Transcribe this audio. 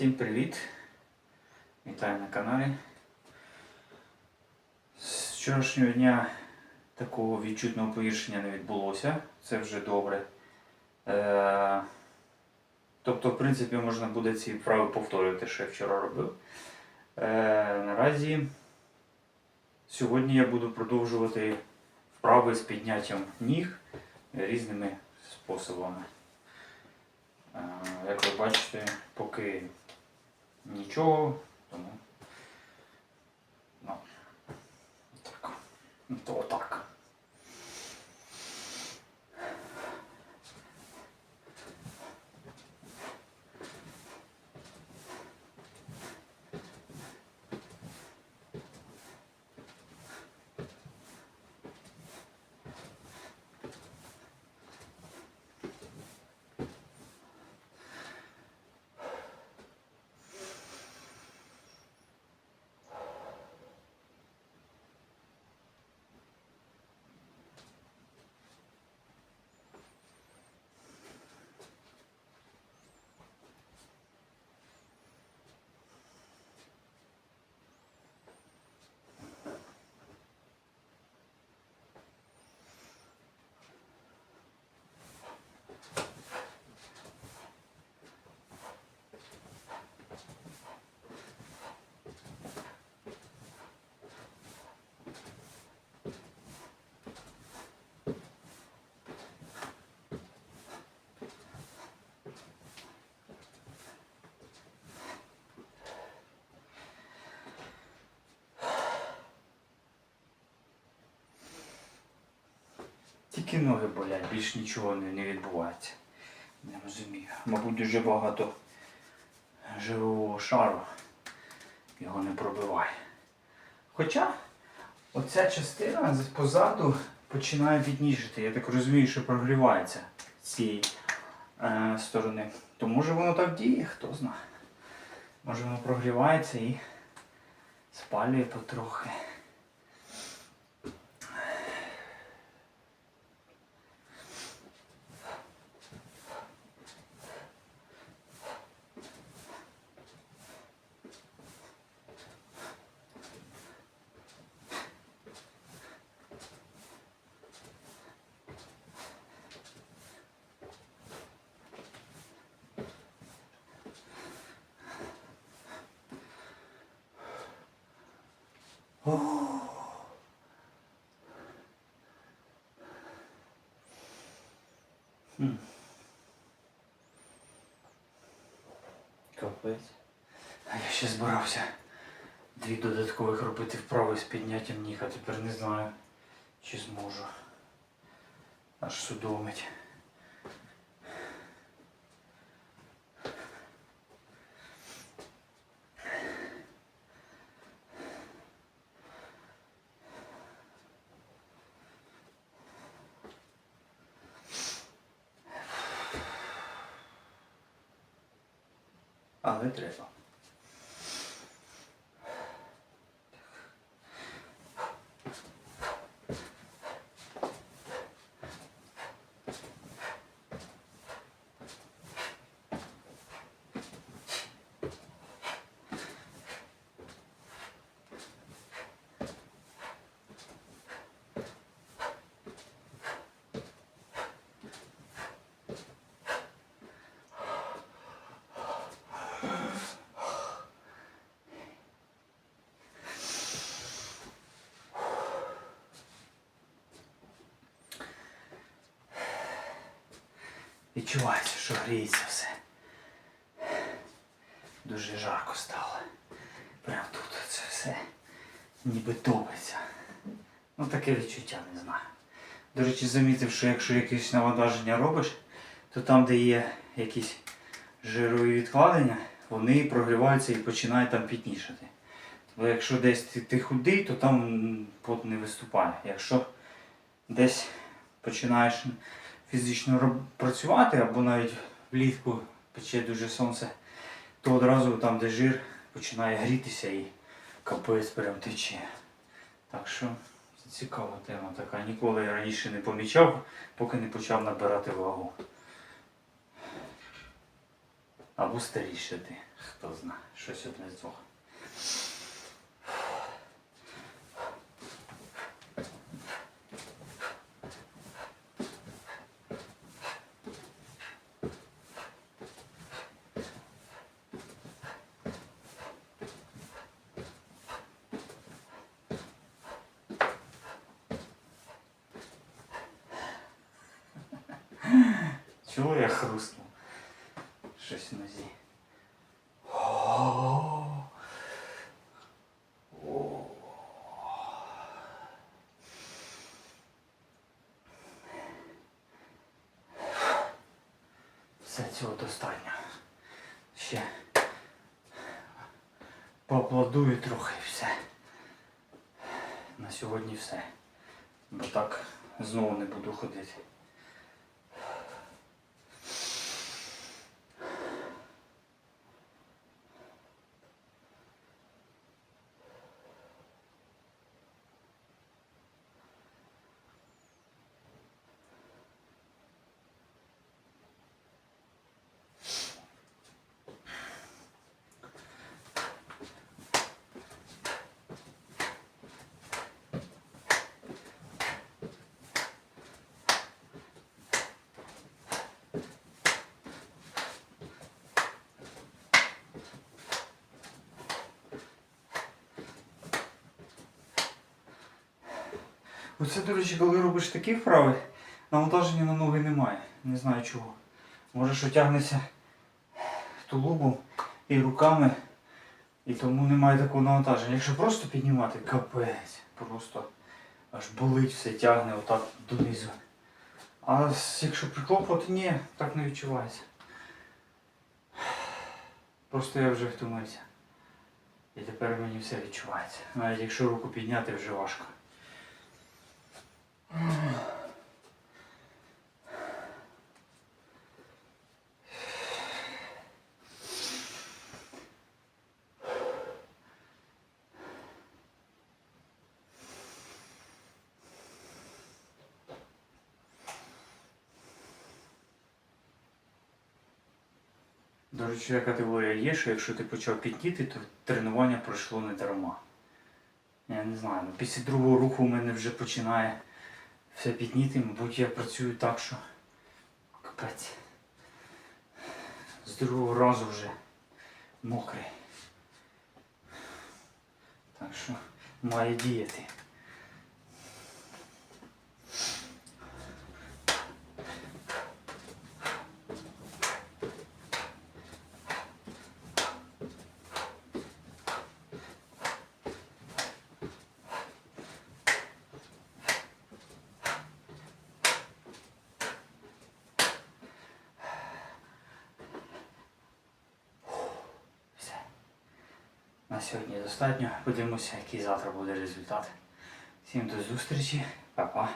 Всім привіт! Вітаю на каналі. З вчорашнього дня такого відчутного погіршення не відбулося. Це вже добре. Е, тобто, в принципі, можна буде ці вправи повторювати, що я вчора робив. Е, наразі сьогодні я буду продовжувати вправи з підняттям ніг різними способами. Е, Як ви бачите, поки нічого, тому ну, так. Ну, То отак. Тільки ноги болять, більш нічого не, відбувається. Не розумію. Мабуть, дуже багато живого шару його не пробиває. Хоча оця частина позаду починає підніжити. Я так розумію, що прогрівається з цієї е, сторони. То може воно так діє, хто знає. Може воно прогрівається і спалює потрохи. Капець. А я ще збирався дві додаткових робити вправи з підняттям ніг, а тепер не знаю, чи зможу. Аж судомить. Але треба. Відчувається, що гріється все. Дуже жарко стало. Прям тут це все ніби топиться. Ну таке відчуття не знаю. До речі, замітив, що якщо якесь навантаження робиш, то там, де є якісь жирові відкладення, вони прогріваються і починають там пітнішати. Бо якщо десь ти, ти худий, то там пот не виступає. Якщо десь починаєш фізично працювати, або навіть влітку пече дуже сонце, то одразу там, де жир, починає грітися і капець прям тече. Так що це цікава тема така. Ніколи я раніше не помічав, поки не почав набирати вагу. Або старіше ти. Хто знає. Щось одне з двох. Чого я хрустнув? Щось в нозі. Все цього достатньо. Ще поаплодую трохи і все. На сьогодні все. Бо так знову не буду ходити. Оце, до речі, коли робиш такі вправи, навантаження на ноги немає. Не знаю чого. Може, що тягнеться тулубом і руками, і тому немає такого навантаження. Якщо просто піднімати, капець. Просто аж болить все, тягне отак донизу. А якщо приклопувати, ні, так не відчувається. Просто я вже втомився. І тепер мені все відчувається. Навіть якщо руку підняти вже важко. До речі, така категорія є, що якщо ти почав підніти, то тренування пройшло не дарма. Я не знаю, ну після другого руху у мене вже починає все підніти, мабуть, я працюю так, що капець. З другого разу вже мокрий. Так що має діяти. Сьогодні достатньо. Подивимося, який завтра буде результат. Всім до зустрічі. Па-па.